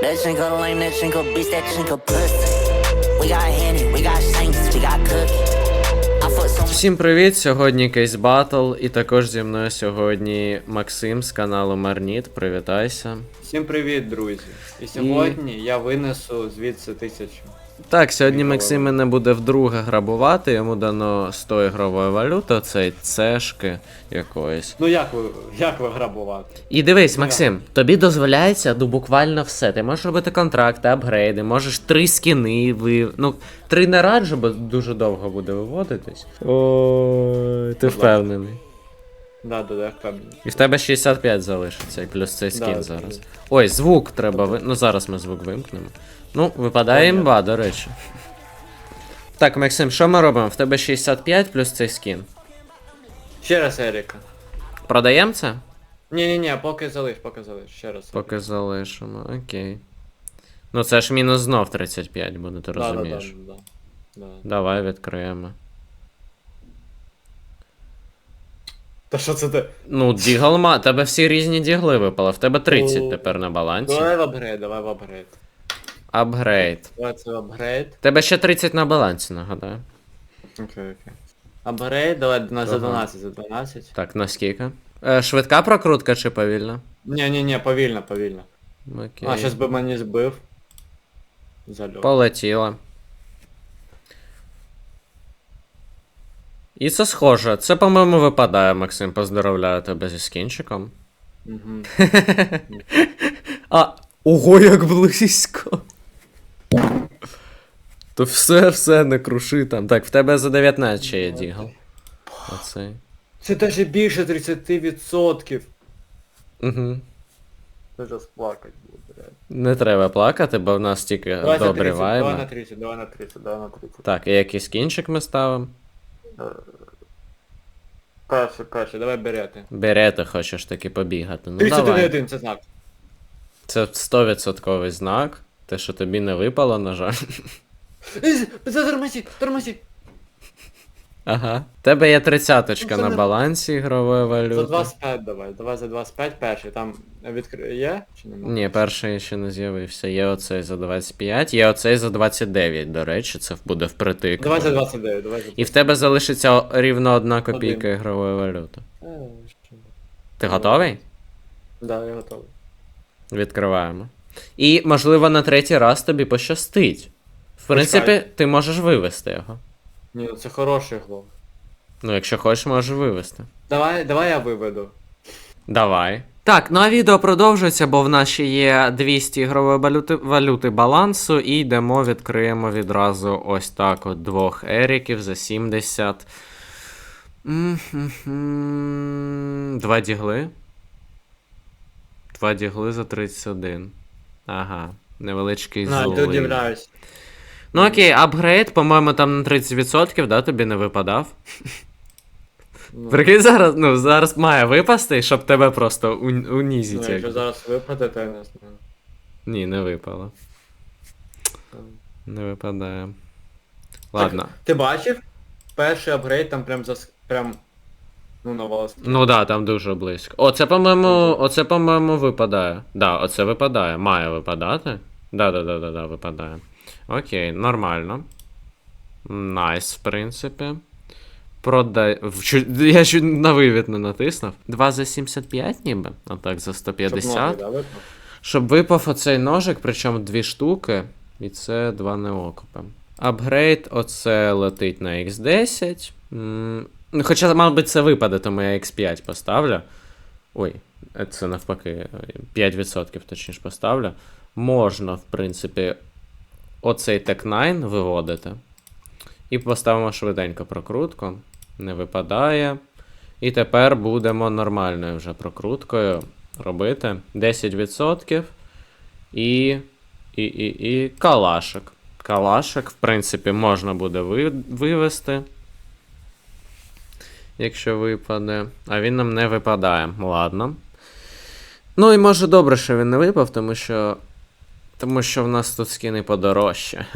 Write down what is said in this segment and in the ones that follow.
That chinko lame, that chinko a bitch, that chinko pussy. We got Henny, we got Shanks, we got Cookie. Всім привіт! Сьогодні Кейс Батл, і також зі мною сьогодні Максим з каналу Марніт. Привітайся. Всім привіт, друзі! І сьогодні я винесу звідси тисячу. Так, сьогодні. Максим мене буде вдруге грабувати, йому дано 100 ігрової валюти, цей цешки якоїсь. Ну як ви як ви грабувати? І дивись, Максим, тобі дозволяється ну, буквально все. Ти можеш робити контракти, апгрейди, можеш три скіни ви. Ну, три не раджу, бо дуже довго буде виводитись. Ой, ти впевнений. Да, да, да, впевнений. І в тебе 65 залишиться, і плюс цей скін Да, зараз. да. Ой, звук треба ви. Ну зараз ми звук вимкнемо. Ну, випадає Понятно. імба, до речі. Так, Максим, що ми робимо? В тебе 65 плюс цей скін. Ще раз Еріка. Продаємо це? Ні, ні, ні, поки залиш, поки залиш. Ще раз. Поки залишимо, окей. Ну це ж мінус знов 35 буде, ти Да, да, да, розумієш. да, да. Давай відкриємо. Та що це ти? Ну, дігл ма. Тебе всі різні дігли випали. В тебе 30 Ну, тепер на балансі. Давай в апгрейд, давай в апгрейд. Апгрейд. Давай це в апгрейд. Тебе ще 30 на балансі, нагадаю. Окей, окей. Апгрейд, давай на за Ага. 12, за 12. Так, наскільки? Е, швидка прокрутка чи повільна? Ні, ні, ні, повільно, повільно. Окей. А, щас би мені збив. Зальот. Полетіла. І це схоже. Це, по-моєму, випадає, Максим. Поздоровляю тебе зі скінчиком. Мгм. А, ого, як близько. То все, все, не круши там. Так, в тебе за 19 ще є дігл. Оцей. Це даже більше 30%. Угу. Це ж плакать буде, реально. Не треба плакати, бо в нас тільки за добрі 30, давай вайби. на 30, давай на 30, давай на 30. Так, і який скінчик ми ставимо? Перше, каша, давай берете. Берете, хочеш таки побігати. Ну давай. 31, це знак. Це 100% знак. Те, що тобі не випало, на жаль. Затормозіть, тормозіть. Ага. Тебе є тридцяточка Ну, це на не- балансі ігрової За валюти. 25 давай, давай за 25 перший. Там відкри... є чи немає? Ні, перший ще не з'явився. Є оцей за 25, є оцей за 29, до речі, це буде впритик. Давай за 29, давай за І в тебе залишиться о- рівно одна копійка Один. ігрової валюти. Е, що? Ти готовий? Да, я готовий. Відкриваємо. І, можливо, на третій раз тобі пощастить. В принципі, Почекай. ти можеш вивести його. Ні, ну це хороший глов. Ну, якщо хочеш, можеш вивести. Давай, давай я виведу. Давай. Так, ну а відео продовжується, бо в нас ще є 200 ігрової валюти, валюти балансу, і йдемо, відкриємо відразу ось так от двох еріків за 70. М-хм-хм. Два дігли. Два дігли за 31. Ага, невеличкий На, ти злив. удивляюсь. Ну окей, апгрейд, по-моєму, там на 30%, да, тобі не випадав. Ну, Прикинь, зараз, ну, зараз має випасти, щоб тебе просто у- ну, якщо зараз випаде, то я не знаю. Ні, не випало. Не випадає. Ладно. Так, ти бачив? Перший апгрейд там прям зас... прям. Ну, на волос. Ну да, там дуже близько. Оце, по-моєму, оце, по-моєму, випадає. Да, оце випадає. Має випадати. Да, да, да, да, да, випадає. Окей, нормально. Найс, в принципі. Продай. Я чуть на вивід не натиснув. 2 за 75 ніби. Отак за 150. Щоб ноги, да, випав? Щоб випав оцей ножик, причому дві штуки, і це два неокупи. Апгрейд, оце летить на X10. Ну, хоча, мабуть, це випаде, тому я X5 поставлю. Ой, це навпаки, 5% точніше поставлю. Можна, в принципі, оцей Tech 9 виводити. І поставимо швиденько прокрутку. Не випадає. І тепер будемо нормальною вже прокруткою робити 10%. І. І, і, і калашик. Калашик, в принципі, можна буде ви, вивести. Якщо випаде. А він нам не випадає. Ладно. Ну і може добре, що він не випав, тому що. Тому що в нас тут скини подорожче.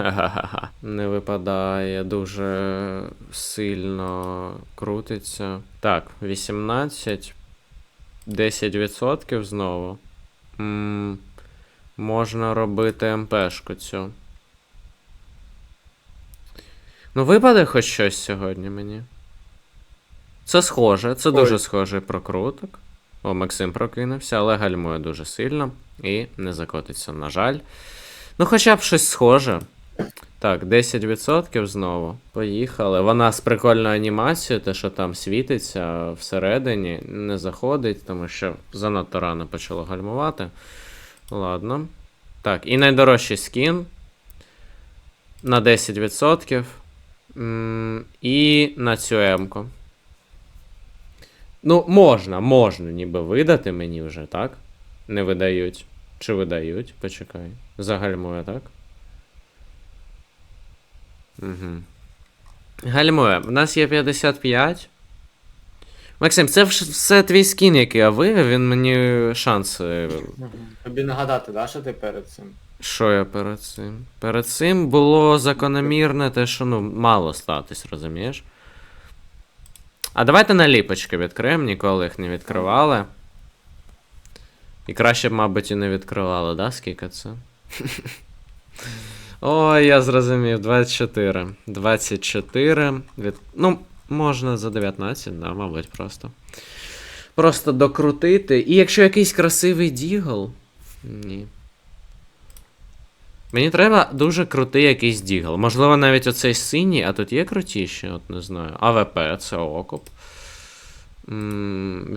Не випадає, дуже сильно крутиться. Так, 18. 10% знову. М, Можна робити МПшку цю. Ну, випаде хоч щось сьогодні мені. Це схоже, це Ой. дуже схожий прокруток. О, Максим прокинувся, але гальмує дуже сильно і не закотиться, на жаль. Ну, хоча б щось схоже. Так, 10% знову. Поїхали. Вона з прикольною анімацією, те, що там світиться всередині, не заходить, тому що занадто рано почало гальмувати. Ладно. Так, і найдорожчий скін на 10%. М, І на цю М-ку. Ну, можна, можна ніби видати мені вже, так? Не видають. Чи видають? Почекай. Загальмує, так? Угу. Гальмує. У нас є 55. Максим, це все твій скін, який я вивів, він мені шанси. Тобі нагадати, да, що ти перед цим? Що я перед цим? Перед цим було закономірне те, що ну, мало статись, розумієш? А давайте наліпочки відкриємо, ніколи їх не відкривали. І краще б, мабуть, і не відкривали, да? Скільки це? Ой, я зрозумів, 24. 24. Від... Ну, можна за 19, да, мабуть, просто. Просто докрутити. І якщо якийсь красивий дігл. Ні. Мені треба дуже крутий якийсь дігл. Можливо, навіть оцей синій, а тут є крутіші, от не знаю. АВП, це окоп.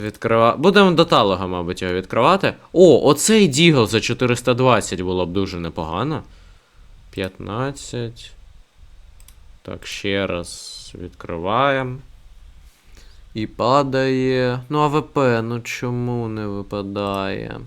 Відкрива... Будемо до талога, мабуть, його відкривати. О, оцей дігл за 420 було б дуже непогано. 15. Так, ще раз відкриваємо. І падає. Ну, АВП, ну чому не випадає?